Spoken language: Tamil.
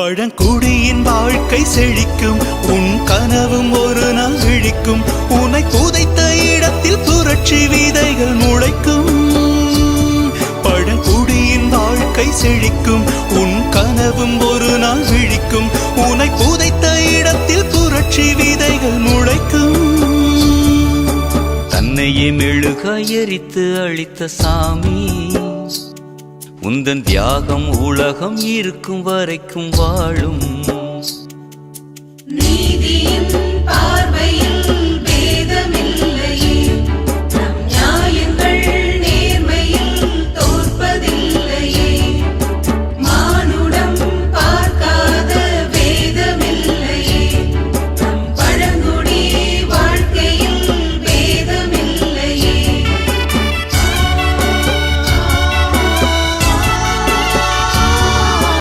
பழங்குடியின் வாழ்க்கை செழிக்கும். உன் கனவும் ஒரு நாள் விழிக்கும். உன்னை புதைத்த இடத்தில் புரட்சி விதைகள் முளைக்கும். பழங்குடியின் வாழ்க்கை செழிக்கும். உன் கனவும் ஒரு நாள் விழிக்கும். உன்னை புதைத்த இடத்தில் புரட்சி விதைகள் முளைக்கும். தன்னையே மெழுகாய் எரித்து அழித்த சாமி. உந்தன் தியாகம் உலகம் இருக்கும் வரைக்கும் வாழும்.